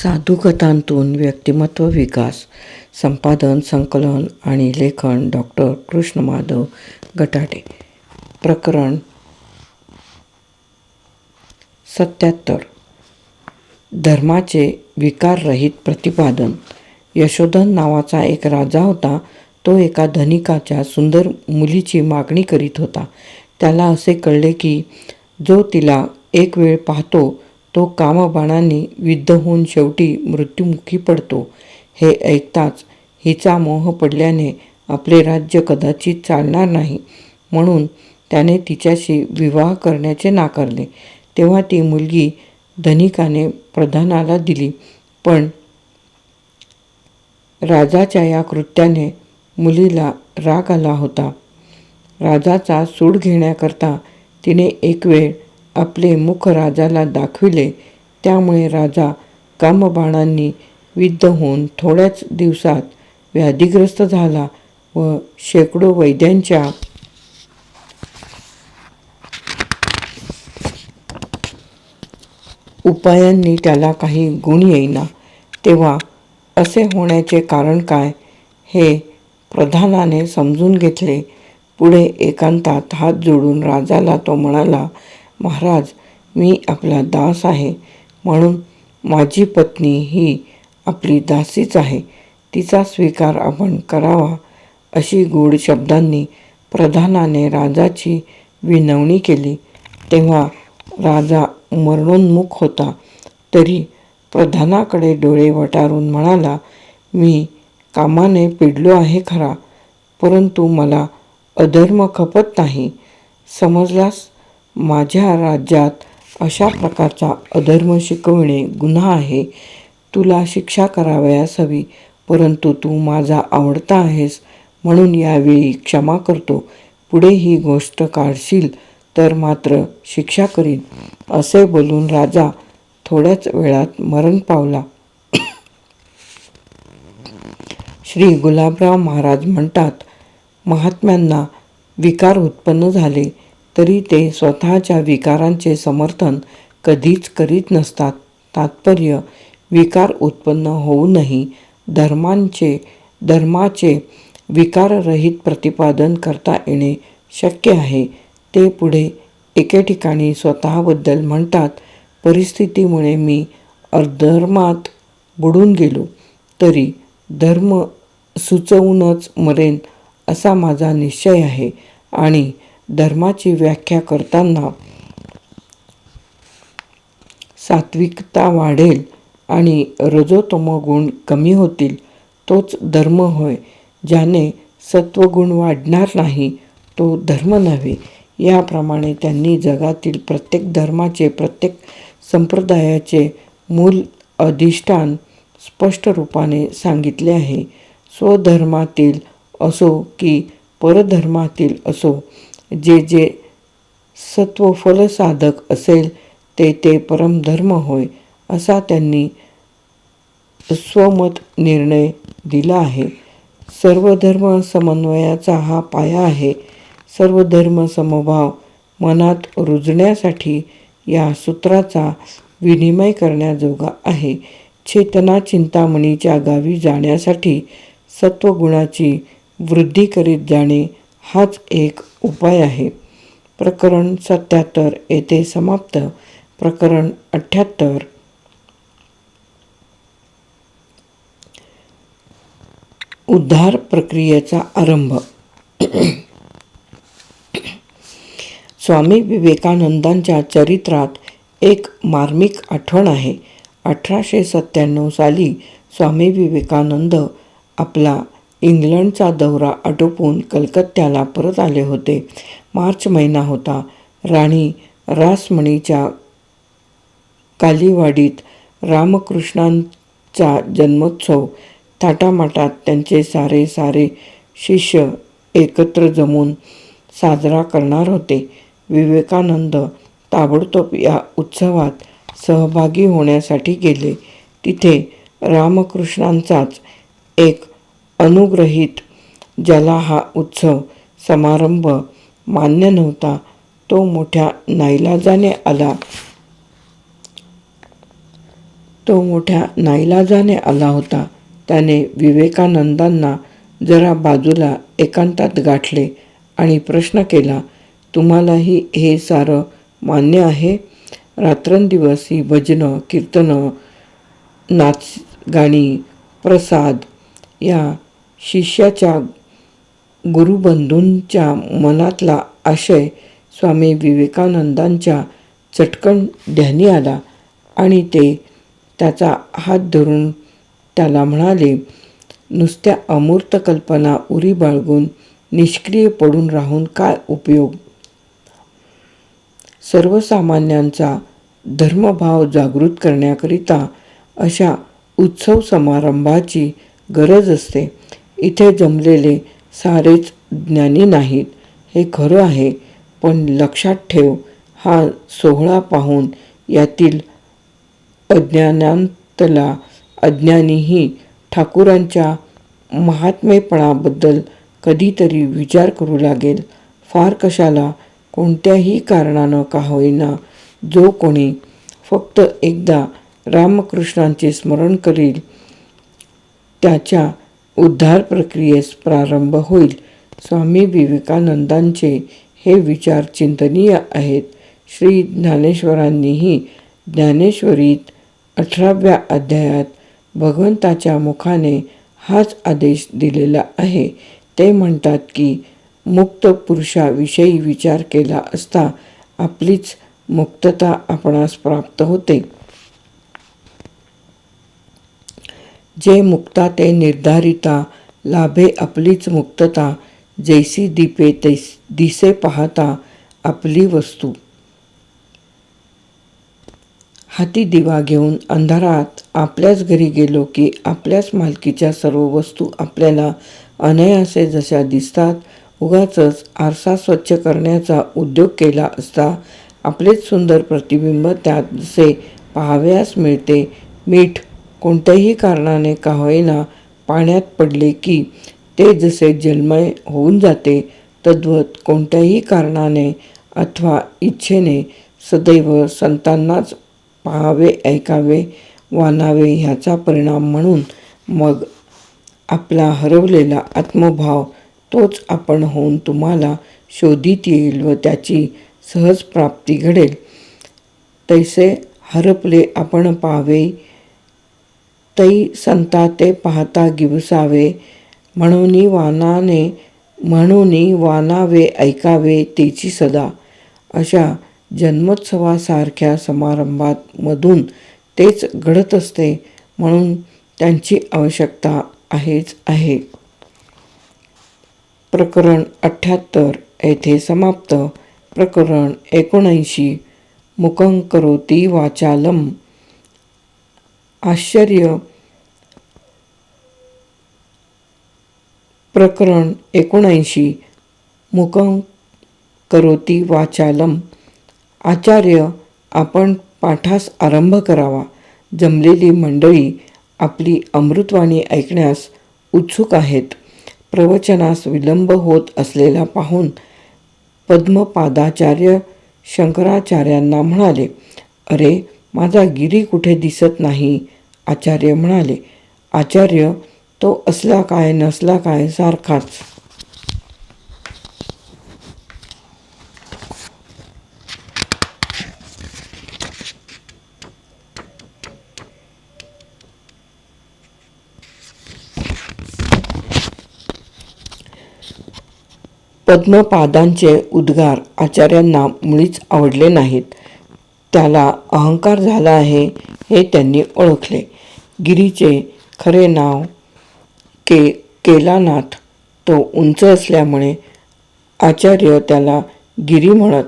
साधुकथांतून व्यक्तिमत्व विकास संपादन संकलन आणि लेखन डॉक्टर कृष्ण माधव गटाटे प्रकरण सत्याहत्तर. धर्माचे विकाररहित प्रतिपादन. यशोधन नावाचा एक राजा होता. तो एका धनिकाच्या सुंदर मुलीची मागणी करीत होता. त्याला असे कळले की जो तिला एक वेळ पाहतो तो कामबाणाने विद्ध होऊन शेवटी मृत्युमुखी पडतो. हे ऐकताच हिचा मोह पडल्याने आपले राज्य कदाचित चालणार नाही. म्हणून त्याने तिच्याशी विवाह करण्याचे नाकारले. तेव्हा ती मुलगी धनिकाने प्रधानाला दिली. पण राजाच्या या कृत्याने मुलीला राग आला होता. राजाचा सूड घेण्याकरता तिने एक वेळ आपले मुख राजाला दाखविले. त्यामुळे राजा कामबाणांनी विद्ध होऊन थोड्याच दिवसात व्याधीग्रस्त झाला व शेकडो वैद्यांच्या उपायांनी त्याला काही गुण येईना. तेव्हा असे होण्याचे कारण काय हे प्रधानाने समजून घेतले. पुढे एकांतात हात जोडून राजाला तो म्हणाला महाराज मी आपला दास आहे. म्हणून माझी पत्नी ही आपली दासीच आहे. तिचा स्वीकार आपण करावा अशी गोड शब्दांनी प्रधानाने राजाची विनवणी केली. तेव्हा राजा मरणोन्मुख होता. तरी प्रधानाकडे डोळे वटारून म्हणाला मी कामाने पिडलो आहे खरा परंतु मला अधर्म खपत नाही. समजल्यास माझ्या राज्यात अशा प्रकारचा अधर्म शिकविणे गुन्हा आहे. तुला शिक्षा करावयास हवी परंतु तू माझा आवडता आहेस म्हणून यावेळी क्षमा करतो. पुढे ही गोष्ट काढशील तर मात्र शिक्षा करीन. असे बोलून राजा थोड्याच वेळात मरण पावला. श्री गुलाबराव महाराज म्हणतात महात्म्यांना विकार उत्पन्न झाले. तरी ते स्वतःच्या विकारांचे समर्थन कधीच करीत नसतात. तात्पर्य विकार उत्पन्न होऊनही धर्मांचे धर्माचे विकाररहित प्रतिपादन करता येणे शक्य आहे. ते पुढे एके ठिकाणी स्वतःबद्दल म्हणतात परिस्थितीमुळे मी अर्धर्मात बुडून गेलो तरी धर्म सुचवूनच मरेन असा माझा निश्चय आहे आणि धर्माची व्याख्या करताना सात्विकता वाढेल आणि रजोतम गुण कमी होतील तोच धर्म होय ज्याने सत्वगुण वाढणार नाही तो धर्म नव्हे. याप्रमाणे त्यांनी जगातील प्रत्येक धर्माचे प्रत्येक संप्रदायाचे मूल अधिष्ठान स्पष्ट रूपाने सांगितले आहे. स्वधर्मातील असो की परधर्मातील असो जे जे सत्वफलसाधक असेल ते ते परमधर्म होय असा त्यांनी स्वमत निर्णय दिला आहे. सर्व धर्म समन्वयाचा हा पाया आहे. सर्व धर्म समभाव मनात रुजण्यासाठी या सूत्राचा विनिमय करण्याजोगा आहे. चेतना चिंतामणीच्या गावी जाण्यासाठी सत्वगुणाची वृद्धी करीत जाणे हाच एक उपाय आहे. प्रकरण सत्याहत्तर येथे समाप्त. प्रकरण अठ्ठ्याहत्तर उद्धार प्रक्रियेचा आरंभ. स्वामी विवेकानंदांच्या चरित्रात एक मार्मिक आठवण आहे. अठराशे सत्त्याण्णव साली स्वामी विवेकानंद आपला इंग्लंडचा दौरा आटोपून कलकत्त्याला परत आले होते. मार्च महिना होता. राणी रासमणीच्या कालीवाडीत रामकृष्णांचा जन्मोत्सव. थाटामाटात त्यांचे सारे सारे शिष्य एकत्र जमून साजरा करणार होते. विवेकानंद ताबडतोब या उत्सवात सहभागी होण्यासाठी गेले. तिथे रामकृष्णांचाच एक अनुग्रहित ज्याला हा उत्सव समारंभ मान्य नव्हता तो मोठ्या नाईलाजाने आला. तो मोठ्या नाईलाजाने आला होता. त्याने विवेकानंदांना जरा बाजूला एकांतात गाठले आणि प्रश्न केला तुम्हालाही हे सारं मान्य आहे? रात्रंदिवस ही भजनं कीर्तनं नाच गाणी प्रसाद या शिष्याच्या गुरुबंधूंच्या मनातला आशय स्वामी विवेकानंदांच्या चटकन ध्यानी आला आणि ते त्याचा हात धरून त्याला म्हणाले नुसत्या अमूर्त कल्पना उरी बाळगून निष्क्रिय पडून राहून काय उपयोग? सर्वसामान्यांचा धर्मभाव जागृत करण्याकरिता अशा उत्सव समारंभाची गरज असते. इथे जमलेले सारेच ज्ञानी नाहीत. हे खरं आहे पण लक्षात ठेव हा सोहळा पाहून यातील अज्ञानांतला अज्ञानीही ठाकूरांच्या महात्मेपणाबद्दल कधीतरी विचार करू लागेल. फार कशाला कोणत्याही कारणानं का होईना जो कोणी फक्त एकदा रामकृष्णांचे स्मरण करील त्याच्या उद्धार प्रक्रियेस प्रारंभ होईल. स्वामी विवेकानंदांचे हे विचार चिंतनीय आहेत. श्री ज्ञानेश्वरांनीही ज्ञानेश्वरीत अठराव्या अध्यायात भगवंताच्या मुखाने हाच आदेश दिलेला आहे. ते म्हणतात की मुक्त पुरुषाविषयी विचार केला असता आपलीच मुक्तता आपणास प्राप्त होते. जे मुक्ता ते निर्धारिता लाभे आपलीच मुक्तता जैसी दीपे तैस दिसे पाहता आपली वस्तू. हाती दिवा घेऊन अंधारात आपल्याच घरी गेलो की आपल्याच मालकीच्या सर्व वस्तू आपल्याला अनयासे जशा दिसतात उगाचच आरसा स्वच्छ करण्याचा उद्योग केला असता आपलेच सुंदर प्रतिबिंब त्यात जसे पाहावयास मिळते मीठ कोणत्याही कारणाने का होईना पाण्यात पडले की ते जसे जलमय होऊन जाते तद्वत कोणत्याही कारणाने अथवा इच्छेने सदैव संतांनाच पाहावे ऐकावे वानावे ह्याचा परिणाम म्हणून मग आपला हरवलेला आत्मभाव तोच आपण होऊन तुम्हाला शोधित येईल व त्याची सहज प्राप्ती घडेल. तैसे हरपले आपण पाहावे तै संता ते पाहता गिवसावे म्हणून वानाने म्हणून वानावे ऐकावे तेची सदा. अशा जन्मोत्सवासारख्या समारंभात मधून तेच घडत असते म्हणून त्यांची आवश्यकता आहेच आहे. प्रकरण अठ्ठ्याहत्तर येथे समाप्त. प्रकरण एकोणऐंशी. मुकं करोती वाचालम. आश्चर्य प्रकरण एकोणऐंशी. मुकं करोती वाचालम. आचार्य आपण पाठास आरंभ करावा. जमलेली मंडळी आपली अमृतवाणी ऐकण्यास उत्सुक आहेत. प्रवचनास विलंब होत असलेला पाहून पद्मपादाचार्य शंकराचार्यांना म्हणाले अरे माझा गिरी कुठे दिसत नाही? आचार्य म्हणाले आचार्य तो असला काय नसला काय सारखाच. पद्मपादांचे उद्गार आचार्यांना मुळीच आवडले नाहीत. त्याला अहंकार झाला आहे हे त्यांनी ओळखले. गिरीचे खरे नाव के केलानाथ. तो उंच असल्यामुळे आचार्य त्याला गिरी म्हणत.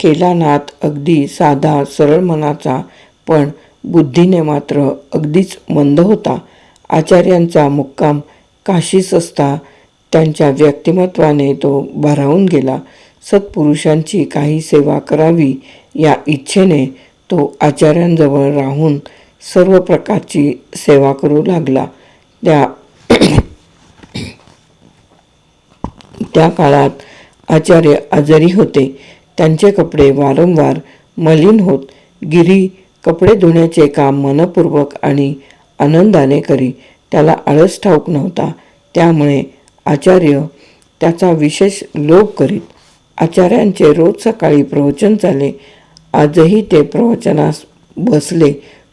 केलानाथ अगदी साधा सरळ मनाचा पण बुद्धीने मात्र अगदीच मंद होता. आचार्यांचा मुक्काम काशीस असता त्यांच्या व्यक्तिमत्वाने तो भारावून गेला. सत्पुरुषांची काही सेवा करावी या इच्छेने तो आचार्यांजवळ राहून सर्व प्रकारची सेवा करू लागला. त्या त्या काळात आचार्य आजारी होते. त्यांचे कपडे वारंवार मलिन होत. गिरी कपडे धुण्याचे काम मनपूर्वक आणि आनंदाने करी. त्याला आळस ठाऊक नव्हता. त्यामुळे आचार्य त्याचा विशेष लोभ करीत. आचार्यांचे रोज सकाळी प्रवचन झाले. आजही ते प्रवचनास बसले.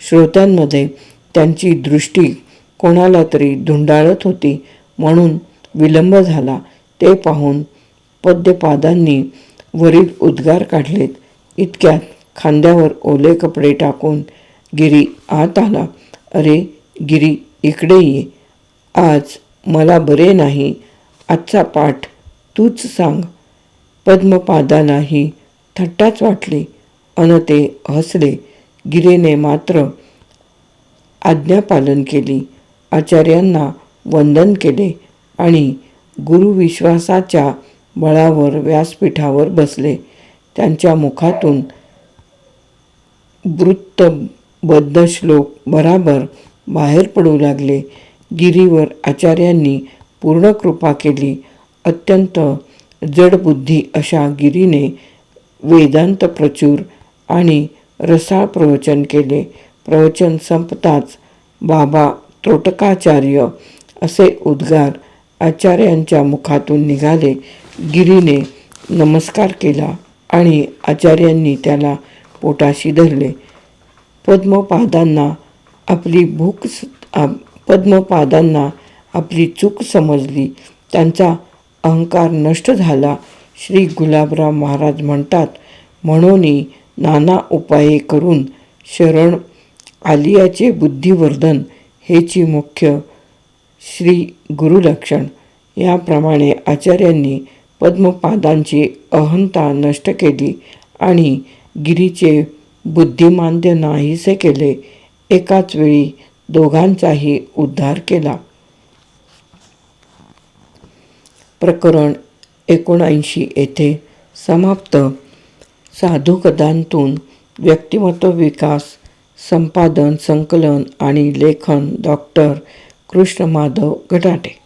श्रोत्यांमध्ये त्यांची दृष्टी कोणाला तरी धुंडाळत होती म्हणून विलंब झाला. ते पाहून पद्यपादांनी वरील उद्गार काढलेत. इतक्यात खांद्यावर ओले कपडे टाकून गिरी आत आला. अरे गिरी इकडे ये. आज मला बरे नाही. आजचा पाठ तूच सांग. पद्मपादालाही थट्टाच वाटली. अन ते हसले. गिरीने मात्र आज्ञापालन केली. आचार्यांना वंदन केले आणि गुरुविश्वासाच्या बळावर व्यासपीठावर बसले. त्यांच्या मुखातून वृत्तबद्ध श्लोक बराबर बाहेर पडू लागले. गिरीवर आचार्यांनी पूर्ण कृपा केली. अत्यंत जडबुद्धी अशा गिरीने वेदांत प्रचूर आणि रसाळ प्रवचन केले. प्रवचन संपताच बाबा त्रोटकाचार्य असे उद्गार आचार्यांच्या मुखातून निघाले. गिरीने नमस्कार केला आणि आचार्यांनी त्याला पोटाशी धरले. पद्मपादांना आपली भूक पद्मपादांना आपली चूक समजली. त्यांचा अहंकार नष्ट झाला. श्री गुलाबराव महाराज म्हणतात म्हणूनही नाना उपाये करून शरण आलियाचे बुद्धिवर्धन हेची मुख्य श्री गुरुलक्षण. याप्रमाणे आचार्यांनी पद्मपादांची अहंता नष्ट केली आणि गिरीचे बुद्धिमांद्य नाहीसे केले. एकाच वेळी दोघांचाही उद्धार केला. प्रकरण एकोणऐंशी येथे समाप्त. साधुकदांतून व्यक्तिमत्व विकास संपादन संकलन आणि लेखन डॉक्टर कृष्णमाधव गटाटे